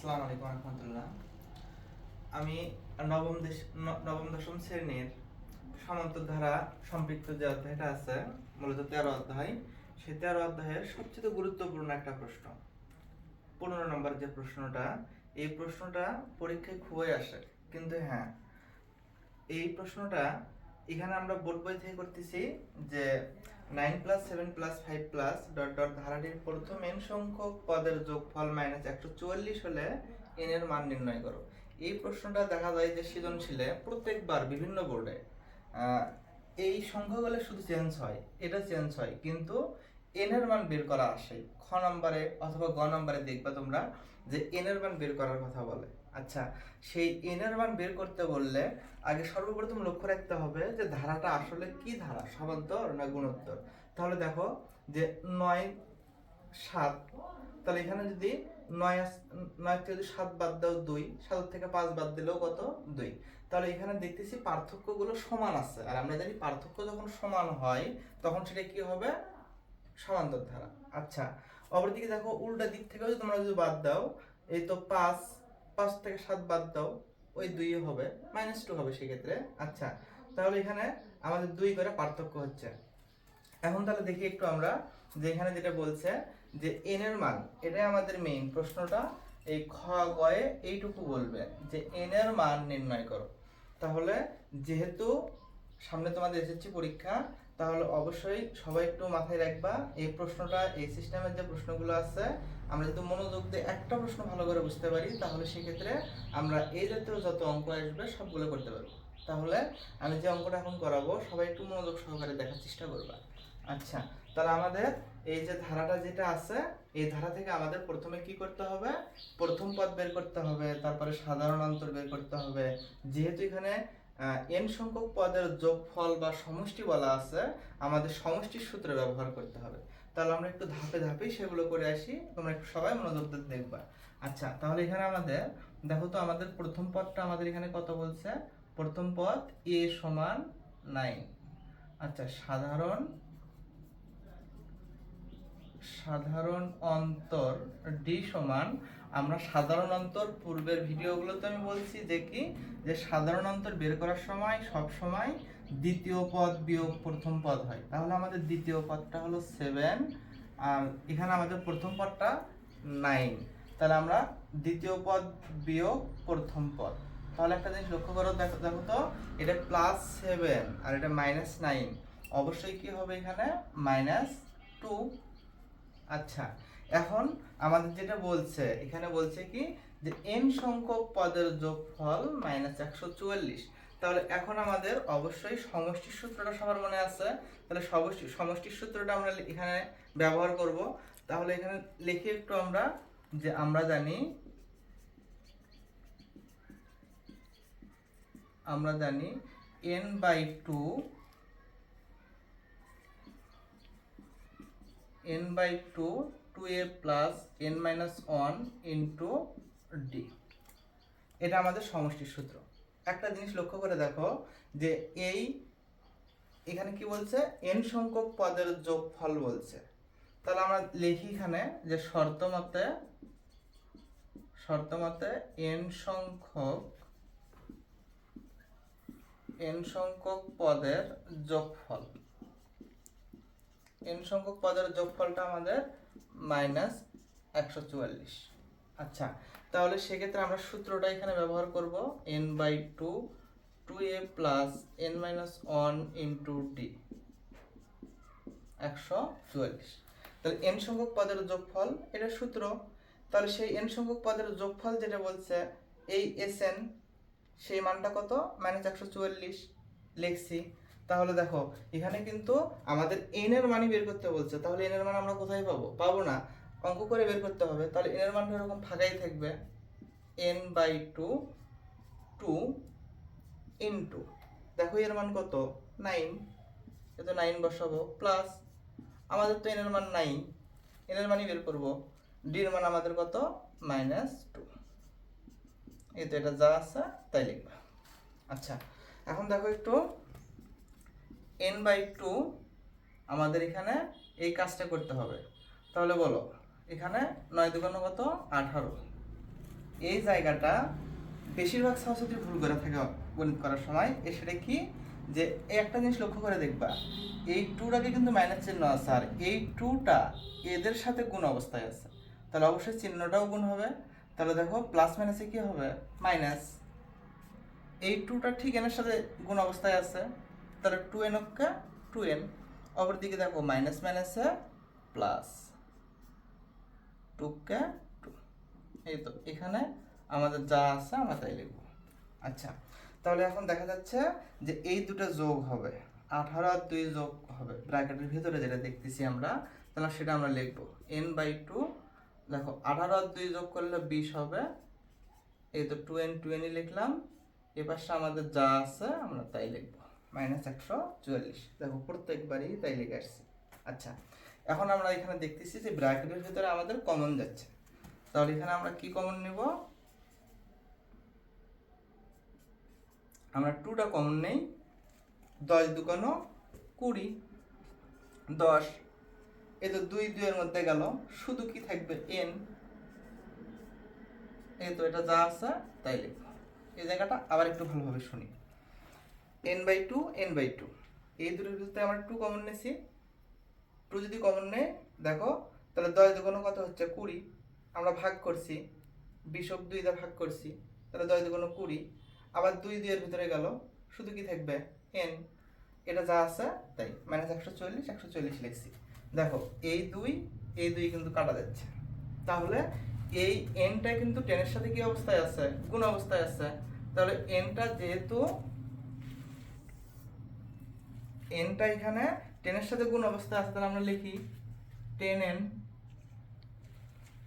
আসসালামু আলাইকুম রহমতুল্লাহ। আমি নবম দেশ নবম দশম শ্রেণির সমান্তরধারা সম্পৃক্ত যে অধ্যায়টা আছে, মূলত তেরো অধ্যায়, সেই তেরো অধ্যায়ের সবচেয়ে গুরুত্বপূর্ণ একটা প্রশ্ন। পনেরো নম্বর যে প্রশ্নটা, এই প্রশ্নটা পরীক্ষায় খুবই আসে, কিন্তু হ্যাঁ এই প্রশ্নটা এখানে আমরা বোর্ড বই থেকে করতেছি যে nine plus seven plus five plus dot dot ধারাটির প্রথম এন সংখ্যক পদের যোগফল মাইনাস একশো চুয়াল্লিশ হলে এন এর মান নির্ণয় করো। এই প্রশ্নটা দেখা যায় যে সৃজনশীলে প্রত্যেকবার বিভিন্ন বোর্ডে এই সংখ্যাগুলো শুধু চেঞ্জ হয়, এটা চেঞ্জ হয়, কিন্তু এন এর মান বের করা আসে। খ নম্বরে অথবা গ নম্বরে দেখবা তোমরা যে এন এর মান বের করার কথা বলে। আচ্ছা সেই এন এর মান বের করতে বললে আগে সর্বপ্রথম লক্ষ্য রাখতে হবে যে ধারাটা আসলে কি ধারা, সমান্তর না গুণোত্তর? তাহলে দেখো যে নয় সাত, তাহলে এখানে যদি নয় নয় থেকে যদি সাত বাদ দাও দুই সাত থেকে পাঁচ বাদ দিলেও কত? দুই। তাহলে এখানে দেখতেছি পার্থক্যগুলো সমান আছে। আর আমরা জানি পার্থক্য যখন সমান হয়, তখন সেটা কি হবে? সমান্তর ধারা। আচ্ছা অপরদিকে দেখো উল্টা দিক থেকেও যদি তোমরা যদি বাদ দাও, এই তো পাঁচ পাঁচ থেকে সাত বাদ দাও, ওই দুই হবে মাইনাস টু হবে সেক্ষেত্রে। আচ্ছা তাহলে এখানে আমাদের দুই করে পার্থক্য হচ্ছে। এখন তাহলে দেখি একটু আমরা যে এখানে যেটা বলছে যে এন এর মান, এটাই আমাদের মেইন প্রশ্নটা। এই খ গয়ে এইটুকু বলবে যে এন এর মান নির্ণয় করো। তাহলে যেহেতু সামনে তোমাদের এসেছে পরীক্ষা, তাহলে অবশ্যই সবাই একটু মাথায় রাখবা, এই প্রশ্নটা, এই সিস্টেমের যে প্রশ্নগুলো আছে আমরা যদি মনোযোগ দিয়ে একটা প্রশ্ন ভালো করে বুঝতে পারি, তাহলে সেক্ষেত্রে আমরা এই জাতীয় যত অঙ্ক আসবে সবগুলো করতে পারব। তাহলে আমি যে অঙ্কটা এখন করাবো, সবাই একটু মনোযোগ সহকারে দেখার চেষ্টা করবা। আচ্ছা তাহলে আমাদের এই যে ধারাটা যেটা আছে, এই ধারা থেকে আমাদের প্রথমে কি করতে হবে? প্রথম পদ বের করতে হবে, তারপরে সাধারণ অন্তর বের করতে হবে। যেহেতু এখানে এন সংখ্যক পদের যোগফল বা সমষ্টি বলা আছে, আমাদের সমষ্টির সূত্র ব্যবহার করতে হবে। তাহলে আমরা একটু ধাপে ধাপেই সেগুলো করে আসি, তোমরা একটু সবাই মনোযোগ দিয়ে দেখবা। আচ্ছা তাহলে এখানে আমাদের, দেখো তো আমাদের প্রথম পদটা আমাদের এখানে কত বলছে? প্রথম পদ এ সমান নাইন আচ্ছা সাধারণ সাধারণ অন্তর ডি সমান আমরা সাধারণ অন্তর পূর্বের ভিডিওগুলোতে আমি বলছি যে কি? যে সাধারণ অন্তর বের করার সময় সব সময় দ্বিতীয় পদ বিয়োগ প্রথম পদ হয়। তাহলে আমাদের দ্বিতীয় পদটা হলো সেভেন আর এখানে আমাদের প্রথম পদটা নাইন তাহলে আমরা দ্বিতীয় পদ বিয়োগ প্রথম পদ। তাহলে একটা জিনিস লক্ষ্য করো, দেখো দেখো তো, এটা প্লাস সেভেন আর এটা মাইনাস নাইন অবশ্যই কি হবে এখানে? মাইনাস টু আচ্ছা এখন আমাদের যেটা বলছে, এখানে বলছে কি যে এন সংখ্যক পদের যোগফল মাইনাস একশো চুয়াল্লিশ। তাহলে এখন আমাদের অবশ্যই সমষ্টির সূত্রটা সবার মনে আছে। তাহলে সমষ্টি, সমষ্টির সূত্রটা আমরা এখানে ব্যবহার করব। তাহলে এখানে লিখি একটু আমরা যে আমরা জানি আমরা জানি n by two n by by 2 2a plus n minus 1 into d. এটা আমাদের সমষ্টির সূত্র। একটা জিনিস লক্ষ্য করে দেখো যে এই এখানে কি বলছে? N সংখ্যক পদের যোগফল বলছে। তাহলে আমরা লিখি এখানে যে শর্ত মতে শর্ত মতে n সংখ্যক n সংখ্যক পদের যোগফল। এন সংখ্যক পদের যোগফলটা আমাদের মাইনাস একশো চুয়াল্লিশ। আচ্ছা তাহলে সেক্ষেত্রে আমরা সূত্রটা এখানে ব্যবহার করব n by two two a plus n minus one into d একশো চুয়াল্লিশ। তাহলে এন সংখ্যক পদের যোগফল, এটা সূত্র। তাহলে সেই এন সংখ্যক পদের যোগফল যেটা বলছে, এই এস এন সেই মানটা কত? মাইনাস একশো চুয়াল্লিশ, লিখছি। তাহলে দেখো, এখানে কিন্তু আমাদের এন এর মানই বের করতে বলছে। তাহলে এন এর মান আমরা কোথায় পাবো? পাবো না। অঙ্ক করে বের করতে হবে। তাহলে এন এর মানটা এরকম ফাঁকাই থাকবে। N by two two into. দেখো এর মান কত? নাইন। তো নাইন বসাবো। প্লাস আমাদের তো এন এর মান নাইন এন এর মানই বের করব। ডির মান আমাদের কত? Minus two. এই তো এটা যা আছে, তাই লিখবা। আচ্ছা এখন দেখো একটু এন বাই টু আমাদের এখানে এই কাজটা করতে হবে। তাহলে বলো, এখানে নয় দুগুণ কত? আঠারো। এই জায়গাটা বেশিরভাগ ছাত্রছাত্রী ভুল করে থাকে গণিত করার সময়। এ সেটা কি? যে একটা জিনিস লক্ষ্য করে দেখবা, এই টুটাকে কিন্তু মাইনাস চিহ্ন আছে, আর এই টুটা এদের সাথে গুণ অবস্থায় আছে। তাহলে অবশ্যই চিহ্নটাও গুণ হবে। তাহলে দেখো প্লাস মাইনাসে কি হবে? মাইনাস এই টুটা ঠিক এনের সাথে গুণ অবস্থায় আছে। তাহলে টু এন অক্কা টু এন অপরদিকে দেখো মাইনাস মাইনাসে প্লাস টুকে টু। এই তো, এখানে আমাদের যা আছে আমরা তাই লিখব। আচ্ছা তাহলে এখন দেখা যাচ্ছে যে এই দুটো যোগ হবে, আঠারো আর দুই যোগ হবে, ব্র্যাকেটের ভিতরে যেটা দেখতেছি আমরা, তাহলে সেটা আমরা লিখব। এন বাই টু দেখো আঠারো আর দুই যোগ করলে বিশ হবে, এই তো টু এন টু এনই লিখলাম এ পাশে আমাদের যা আছে আমরা তাই লিখব। মাইনাস একশো চুয়াল্লিশ। দেখো, প্রত্যেকবারই তাই লিখে আসছি। আচ্ছা এখন আমরা এখানে দেখতেছি যে ব্র্যাকেটের ভিতরে আমাদের কমন যাচ্ছে। তাহলে এখানে আমরা কি কমন নেব? আমরা টুটা কমন নেই। দশ দুকানো কুড়ি, দশ। এই তো দুই, দুইয়ের মধ্যে গেল। শুধু কি থাকবে? এন এই তো এটা যা আছে, তাই লিখব। এই জায়গাটা আবার একটু ভালোভাবে শুনি। N by two n by two এই দুটোর ভিতরে আমরা টু কমন নিয়েছি। টু যদি কমন নেই দেখো, তাহলে দশ দুগুণ কত হচ্ছে? কুড়ি। আমরা ভাগ করছি। বিশক দুই দা ভাগ করছি। তাহলে দশ দুগুণ কুড়ি। আবার দুই দুইয়ের ভিতরে গেল। শুধু কি থাকবে? এন এটা যা আছে, তাই। মাইনাস একশো চল্লিশ একশো চল্লিশ লিখছি। দেখো, এই দুই এই দুই কিন্তু কাটা যাচ্ছে। তাহলে এই এনটা কিন্তু টেনের সাথে কি অবস্থায় আছে? গুণ অবস্থায় আছে। তাহলে এনটা যেহেতু এনটা এখানে টেনের সাথে গুণ অবস্থায় তাহলে আমরা লিখি টেন এন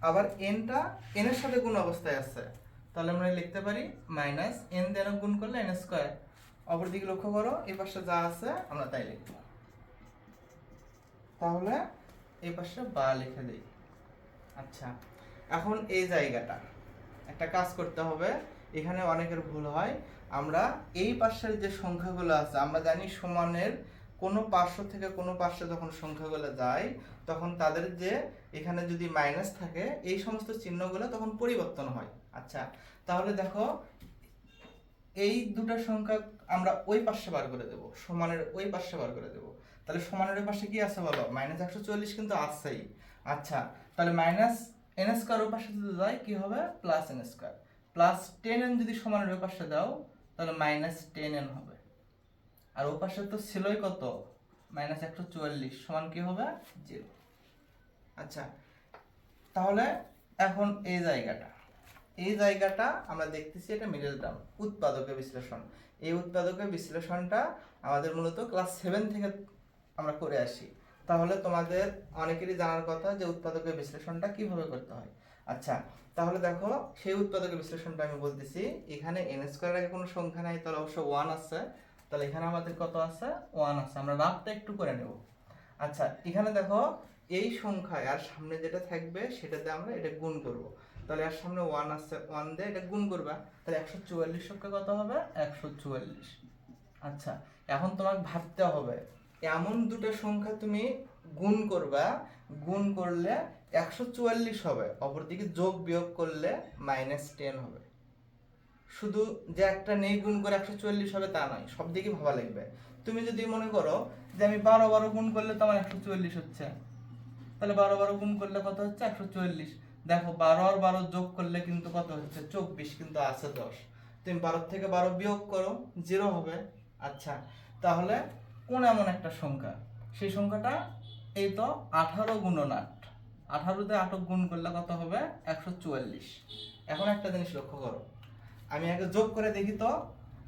আবার এনটা এনের সাথে গুণ অবস্থায় আছে, তাহলে আমরা লিখতে পারি মাইনাস এন দিয়ে গুণ করলে এন স্কোয়ার অপরদিকে লক্ষ্য করো, এই পাশে যা আছে, আমরা তাই লিখব। তাহলে এই পাশে বা লিখে দিই। আচ্ছা এখন এই জায়গাটা, একটা কাজ করতে হবে, এখানে অনেকের ভুল হয়। আমরা এই পাশের যে সংখ্যাগুলো আছে, আমরা জানি সমানের কোনো পার্শ্ব থেকে কোনো পার্শ্বে যখন সংখ্যাগুলো যায়, তখন তাদের যে এখানে যদি মাইনাস থাকে, এই সমস্ত চিহ্নগুলো তখন পরিবর্তন হয়। আচ্ছা তাহলে দেখো, এই দুটো সংখ্যা আমরা ওই পাশে বার করে দেব, সমানের ওই পাশে বার করে দেব। তাহলে সমানের পাশে কি আছে বলো? মাইনাস একশো চল্লিশ কিন্তু আছেই। আচ্ছা তাহলে মাইনাস এন স্কোয়ার ওই পাশে যদি যায়, কি হবে? Plus n square plus ten n যদি সমানের ওই পাশে দাও, তাহলে মাইনাস টেন এন হবে। আর ও পাশে তো ছিলই কত? মাইনাস একশো চুয়াল্লিশ, সমান কি হবে? জিরো আচ্ছা তাহলে এখন এই জায়গাটা। এই জায়গাটা আমরা দেখতেছি এটা মিডল টার্ম উৎপাদকের বিশ্লেষণ। এই উৎপাদকের বিশ্লেষণটা আমাদের মূলত ক্লাস সেভেন থেকে আমরা করে আসি। তাহলে তোমাদের অনেকেরই জানার কথা যে উৎপাদকের বিশ্লেষণটা কীভাবে করতে হয়। আচ্ছা তাহলে দেখো, সেই উৎপাদকের বিশ্লেষণটা আমি বলতেছি, এখানে এন স্কোয়ার আগে কোনো সংখ্যা নাই, তাহলে অবশ্য ওয়ান আছে। তাহলে এখানে আমাদের কত আছে? ওয়ান আছে। আমরা রাফটা একটু করে নেব। আচ্ছা এখানে দেখো, এই সংখ্যায় আর সামনে যেটা থাকবে, সেটাতে আমরা এটা গুণ করব। তাহলে আর সামনে ওয়ান আছে ওয়ান দিয়ে এটা গুণ করবা। তাহলে একশো চুয়াল্লিশ সংখ্যা কত হবে? একশো চুয়াল্লিশ। আচ্ছা এখন তোমাকে ভাবতে হবে, এমন দুটো সংখ্যা তুমি গুণ করবা, গুণ করলে একশো চুয়াল্লিশ হবে, অপরদিকে যোগ বিয়োগ করলে মাইনাস টেন হবে। শুধু যে একটা নেই গুণ করে একশো চল্লিশ হবে তা নয়, সব দিকে ভাবা লাগবে। তুমি যদি মনে করো যে আমি বারো বারো গুণ করলে তো আমার একশো চল্লিশ হচ্ছে। তাহলে বারো বারো গুণ করলে কত হচ্ছে? একশো চল্লিশ। দেখো, বারো আর বারো যোগ করলে কিন্তু কত হচ্ছে? চব্বিশ, কিন্তু আছে দশ। তুমি বারো থেকে বারো বিয়োগ করো জিরো হবে। আচ্ছা তাহলে কোন এমন একটা সংখ্যা? সেই সংখ্যাটা এই তো আঠারো গুণন আট। আঠারোতে আটক গুণ করলে কত হবে? একশো চুয়াল্লিশ এখন একটা জিনিস লক্ষ্য করো। আমি আগে যোগ করে দেখি তো।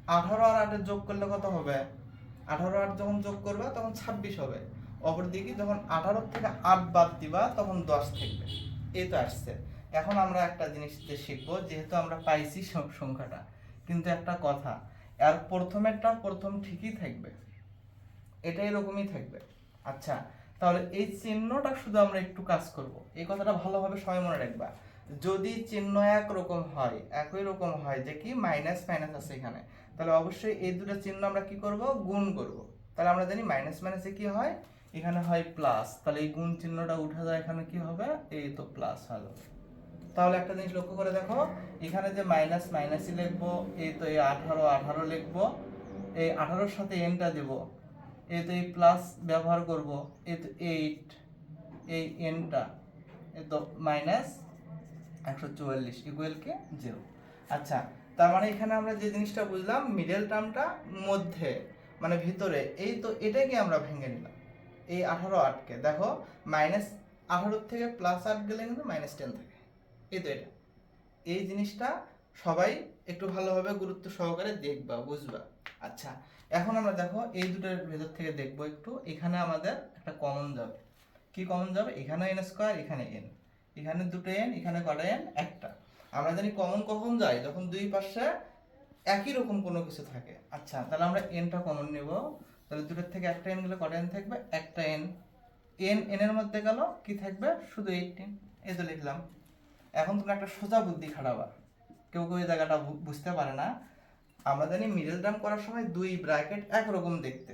আঠারো আর আটের যোগ করলে কত হবে? আঠারো আট যখন যোগ করবে, তখন ছাব্বিশ হবে। অপর অপরদিকে যখন আঠারো থেকে আট বাদ দিবা, তখন দশ থাকবে। এই তো আসছে। এখন আমরা একটা জিনিস শিখব, যেহেতু আমরা পাইছি সংখ্যাটা। কিন্তু একটা কথা আর প্রথমেরটা প্রথম ঠিকই থাকবে। এটা এরকমই থাকবে। আচ্ছা তাহলে এই চিহ্নটা শুধু আমরা একটু কাজ করব। এই কথাটা ভালোভাবে সবাই মনে রাখবা। যদি চিহ্ন একরকম হয়, একই রকম হয়, যে কি মাইনাস মাইনাস আছে এখানে, তাহলে অবশ্যই এই দুটো চিহ্ন আমরা কি করব? গুণ করব। তাহলে আমরা জানি মাইনাস মাইনাসে কি হয়? এখানে হয় প্লাস তাহলে এই গুণ চিহ্নটা উঠে যায় এখানে কি হবে? এই তো প্লাস হলো। তাহলে একটা জিনিস লক্ষ্য করে দেখো, এখানে যে মাইনাস মাইনাসই লিখব, এই তো এই আঠারো আঠারো লিখব, এই আঠারোর সাথে এনটা দেব, এই তো এই প্লাস ব্যবহার করব, এই তো এইট এই এনটা এই তো মাইনাস একশো চুয়াল্লিশ ইকুয়ালকে জিরো আচ্ছা তার মানে এখানে আমরা যে জিনিসটা বুঝলাম মিডল টার্মটা মধ্যে মানে ভিতরে, এই তো এটাকে আমরা ভেঙে নিলাম। এই আঠারো আটকে দেখো মাইনাস আঠারো থেকে প্লাস আট গেলে কিন্তু মাইনাস টেন থাকে। এই তো এটা। এই জিনিসটা সবাই একটু ভালোভাবে গুরুত্ব সহকারে দেখবা, বুঝবা। আচ্ছা এখন আমরা দেখো, এই দুটোর ভেতর থেকে দেখব একটু। এখানে আমাদের একটা কমন যাবে কি কমন যাবে এখানে এন স্কোয়ার এখানে এন এখানে দুটো এন এখানে কটা এন একটা। আমরা জানি কমন কখন যায়? যখন দুই পাশে একই রকম কোনো কিছু থাকে। আচ্ছা তাহলে আমরা এনটা কমন নেব। তাহলে দুটোর থেকে একটা এন গেলে কটা এন থাকবে? একটা এন এন এন এর মধ্যে গেল, কি থাকবে? শুধু এইটিন এই তো লিখলাম। এখন তুমি একটা সোজা বুদ্ধি খাটাবা। কেউ কেউ এই জায়গাটা বুঝতে পারে না। আমরা জানি মিডল টার্ম করার সময় দুই ব্র্যাকেট একরকম দেখতে।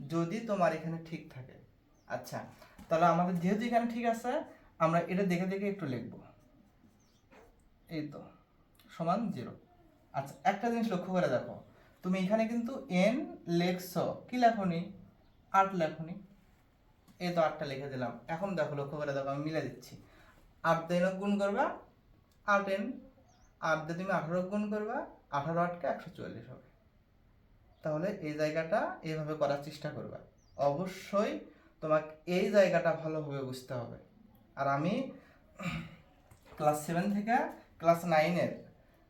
যদি তোমার এখানে ঠিক থাকে। আচ্ছা তাহলে আমাদের যেহেতু এখানে ঠিক আছে আমরা এটা দেখে দেখে একটু লিখব। এই তো, সমান জিরো। আচ্ছা একটা জিনিস লক্ষ্য করে দেখো। তুমি এখানে কিন্তু এন লেখছো। কি লেখনি? আট লেখনি। এই তো আটটা লিখে দিলাম। এখন দেখো, লক্ষ্য করে দেখো, আমি মিলে দিচ্ছি। আট দিন গুণ করবা আট এন আট দিয়ে তুমি আঠারো গুণ করবা, আঠারো আটকে একশো চুয়াল্লিশ হবে। তাহলে এই জায়গাটা এইভাবে করার চেষ্টা করবা। অবশ্যই তোমাকে এই জায়গাটা ভালোভাবে বুঝতে হবে। আর আমি ক্লাস সেভেন থেকে ক্লাস নাইনের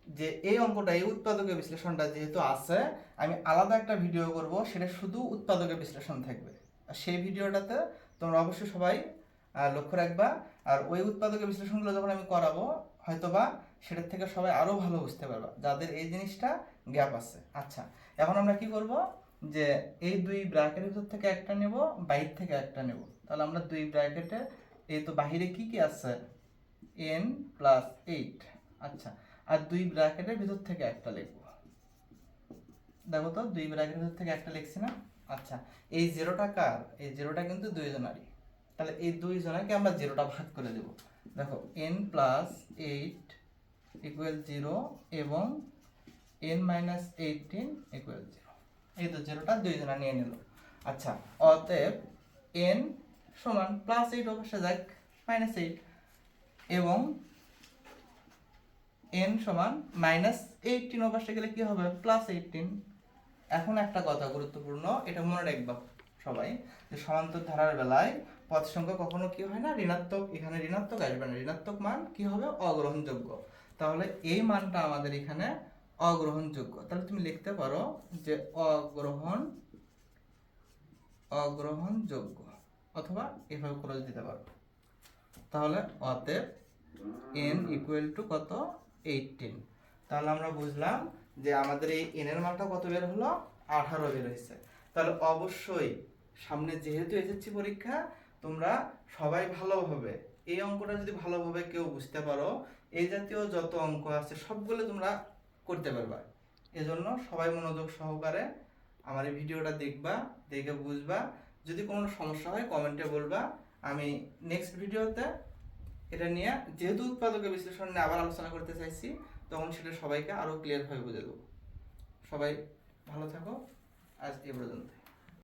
যে এই অঙ্কটা, এই উৎপাদকের বিশ্লেষণটা যেহেতু আছে, আমি আলাদা একটা ভিডিও করব, সেটা শুধু উৎপাদকের বিশ্লেষণ থাকবে। আর সেই ভিডিওটাতে তোমরা অবশ্যই সবাই লক্ষ্য রাখবা। আর ওই উৎপাদকের বিশ্লেষণগুলো যখন আমি করাবো, হয়তোবা সেটার থেকে সবাই আরও ভালো বুঝতে পারবা, যাদের এই জিনিসটা গ্যাপ আছে। আচ্ছা এখন আমরা কি করব? যে এই দুই ব্র্যাকেটের ভিতর থেকে একটা নেব বাইর থেকে একটা নেব। তাহলে আমরা দুই ব্র্যাকেটে এই তো বাহিরে কি কি আছে? এন প্লাস এইট আচ্ছা আর দুই ব্র্যাকেটের ভিতর থেকে একটা লিখব। দেখো তো, দুই ব্র্যাকেটের ভিতর থেকে একটা লিখছি না? আচ্ছা এই জিরোটা কার? এই জিরোটা কিন্তু দুইজনারই। তাহলে এই দুইজনাকে আমরা জিরোটা ভাগ করে দেব। দেখো n plus eight equal zero এবং n minus eighteen equal zero এই তো জিরোটা দুইজনা নিয়ে নিল। আচ্ছা অতএব এন সমান প্লাস এইট অবশ্যই যাক মাইনাস এইট এবং এন সমান মাইনাস এইটিন অবশ্যই গেলে কি হবে? প্লাস এইটিন এখন একটা কথা গুরুত্বপূর্ণ, এটা মনে রাখবা সবাই, যে সমান্তর ধারার বেলায় পদ সংখ্যা কখনো কি হয় না? ঋণাত্মক, এখানে ঋণাত্মক, আসবে না। ঋণাত্মক মান কি হবে? অগ্রহণযোগ্য। তাহলে এই মানটা আমাদের এখানে অগ্রহণযোগ্য। তাহলে তুমি লিখতে পারো যে অগ্রহণ, অগ্রহণযোগ্য। অথবা এভাবে করে দিতে পারো। তাহলে অতএব এন ইকুয়াল টু কত? এইটিন তাহলে আমরা বুঝলাম যে আমাদের এই এন এর মানটা কত বের হলো? আঠারো বের হয়েছে। তাহলে অবশ্যই সামনে যেহেতু এসএসসি পরীক্ষা, তোমরা সবাই ভালোভাবে, এই অঙ্কটা যদি ভালোভাবে কেউ বুঝতে পারো, এই জাতীয় যত অঙ্ক আছে সবগুলো তোমরা করতে পারবা। এজন্য সবাই মনোযোগ সহকারে আমার এই ভিডিওটা দেখবা, দেখে বুঝবা। যদি কোনো সমস্যা হয় কমেন্টে বলবা। আমি নেক্সট ভিডিওতে এটা নিয়ে যেহেতু উৎপাদকের বিশ্লেষণ নিয়ে আবার আলোচনা করতে চাইছি, তখন সেটা সবাইকে আরও ক্লিয়ারভাবে বুঝে দেবো সবাই ভালো থাকো। আজ এ পর্যন্ত